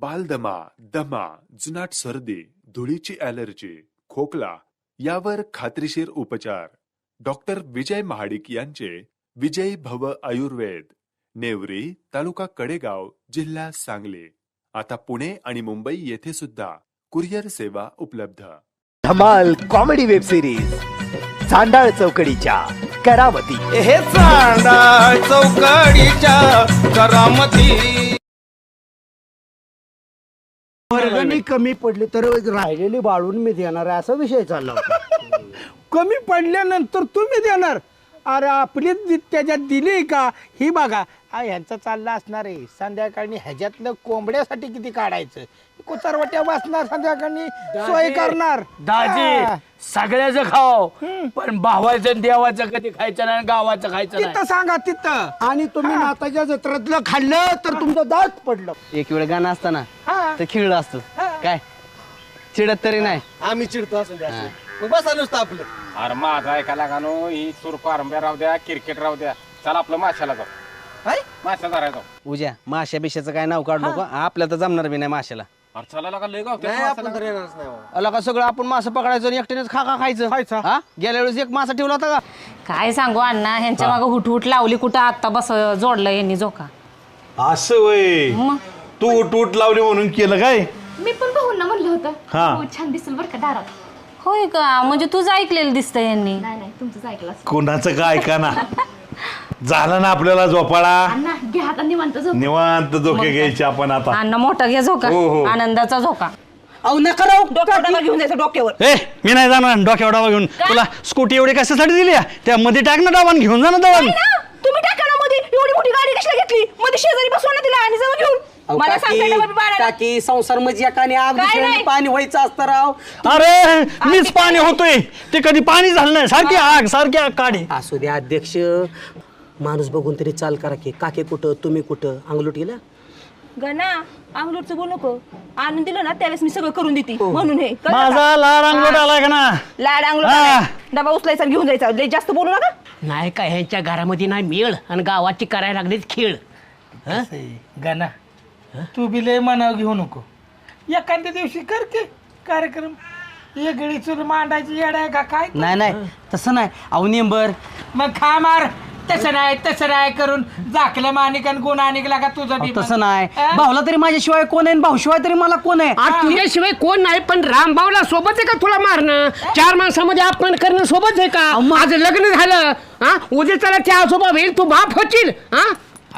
बालदमा दमा जुनाट सर्दी धुळीची ॲलर्जी खोकला यावर खात्रीशीर उपचार. डॉक्टर विजय महाडिक यांचे विजय भव आयुर्वेद नेवरी तालुका कडेगाव जिल्हा सांगली. आता पुणे आणि मुंबई येथे सुद्धा कुरिअर सेवा उपलब्ध. धमाल कॉमेडी वेब सिरीज चांडाळ चौकडीच्या करावती. हे चांडा चौकडीच्या करामती वर्गणी कमी पडली तर राहिलेली बाळून मी देणार आहे असा विषय चालला होता. कमी पडल्यानंतर तुम्ही देणार. अरे आपली दि- त्याच्यात दिली का? ही बघा हा ह्यांचं चाललं असणार आहे. संध्याकाळी ह्याच्यातलं कोंबड्यासाठी किती काढायचं? कुचारवट्या बसणार संध्याकाळी सोय करणार. हा. दाजी सगळ्याचं खाव पण भावाचं आणि देवाचं कधी खायचं नाही आणि गावाचं खायचं नाही. तिथं सांगा तिथं. आणि तुम्ही नाताच्या जत्रेतलं खाल्लं तर तुमचं दात पडलं. एक वेळ गाणं असताना हा. ते खिळलं असतं. काय? चिडत तरी नाही. आम्ही चिडतो असं द्या. मग बसा नुसतं आपलं. अरे माझा ऐकायला गाणो ही सुरप आरंभ्या राहू द्या क्रिकेट राहू द्या. चला आपलं माशाला जाऊ. काय? माशा धरायचो उद्या माश्या बिश्याचं काय नाव काढू नको. आपल्या तर जमणार बी नाही माशाला. अरे चला का लय गाव नाही आपण तर येणारच नाही बाबा. अला का सगळं आपण मासं पकडायचं आणि एकट्यानेच खा खा खायचं? हा? गेल्या वेळेस एक मासा ठेवला होता का? काय सांगू अण्णा ह्यांच्या मागे हुट हुट लावली कुठं? आत्ता बस जोडलं यांनी जोका असं वय. मग? तू टूट लावली म्हणून केलं काय? मी पण पाहून ना म्हणलं होतं हा. छान दिसेल बरं का दारात. होय का? म्हणजे तुझं ऐकलेलं दिसतं यांनी. नाही नाही तुमचंच ऐकलं असेल. कोणाचं काय का ना? झालं ना आपल्याला झोपाळा? अण्णा घ्या आता निवांत झोप. निवांत धोके घ्यायचे आपण आता. अण्णा मोठा घे झोका. हो, हो. आनंदाचा झोका. अहो नका राव घेऊन जायचं डोक्यावर. ए मी नाही जाणार. डोक्यावर डाबा घेऊन. तुला स्कूटी एवढी कशासाठी दिली आहे? त्या मध्ये टाक ना डाबान घेऊन जा ना दळण तुम्ही टाका ना मध्ये. एवढी मोठी गाडी कशाला घेतली? मध्ये शेजारी घेऊन मला सांगता डबा बी बाळाला. टाकी संसार म्हणजे एकाने आग काय दुसऱ्याने नाही. पाणी व्हायचं असतं राव. अरे मीच पाणी होतोय. ते कधी पाणी झालं नाही. सारखी आग सारखी आग काढी. असू द्या अध्यक्ष. माणूस बघून तरी चाल करा की काके कुठं तुम्ही कुठं? अंगलूट गेला? गणा अंगलोटचं बोल नको. आणून दिलं ना त्यावेळेस मी सगळं करून देते. म्हणून हे. कळलं का? माझा लाड अंगलोट आलाय का ना? लाड अंगलोट हा. आलाय. डबा उचलायचा आणि घेऊन जायचा. लय जास्त बोलू नका. नाही का ह्यांच्या घरामध्ये नाही मेळ आणि गावाची करायला लागले खेळ. गाना तू बी लय मनाव घेऊ नको. एखाद्या दिवशी कर की कार्यक्रम. वेगळी चूल मांडायची येड आहे का? काय नाही नाही तसं नाही. अहो नेंबर. मग खा मार. तसं नाही तसं नाही करून झाकलं मानिक आणि गुण आणिकला का तुझं बी तसं नाही. भाऊला तरी माझ्याशिवाय कोण आहे आणि भाऊशिवाय तरी मला कोण आहे? तुझ्याशिवाय कोण नाही पण रामभाऊला सोबत आहे का तुला मारणं? चार माणसामध्ये अपमान करणं सोबत आहे का? माझं लग्न झालं हा उद्या त्याला त्या आजोबा होईल तू बाप होशील हा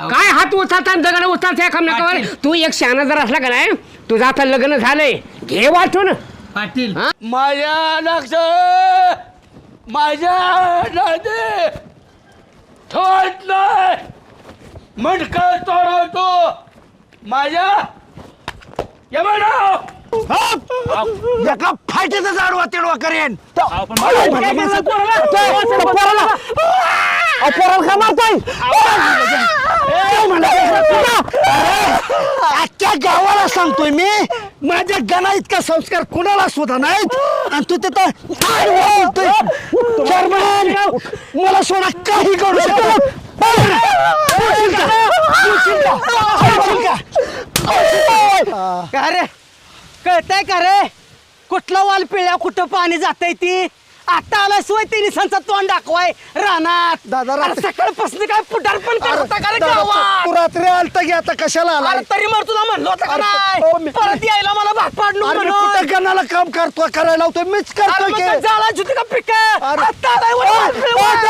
काय हात उचलता दगड उचलता एकामेकावर तू एक शहाणा जर असला का नाही तुझं आता लग्न झालंय घे वाटून पाटील माझ्या लक्ष माझ्या नदी थोट नाही मटक तोडवतो माझ्या यमनाव एका फाटीचा जाडवा तेडवा करेन अख्ख्या गावाला सांगतोय मी. माझ्या गणा इतका संस्कार कुणाला सुद्धा नाहीत. आणि तू तिथं काय बोलतोय. चेअरमन मला सोडा. काही करू शकत? का रे कळतंय का रे? कुठला वाल पिळ्या कुठं पाणी जातंय ती? आता आला सोय तिने संसार तोंड दाखवाय रानात दादा, अरे रात्री- सकाळपासून काय पुटार पण करत होता का रे गावात? तू रात्री आलता की आता कशाला आला अरे तरी मग तुला म्हणलं होतं का अरे, हो, नाही मी- परत यायला मला भाग पाडलो अरे मी म्हणून. कुठं गणाला काम करतो करायला लावतोय मीच अरे करतोय मग की. काय जाळायची होती का पिक अरे- आता आलाय वर ओ, वाल ओ, पिळवाय.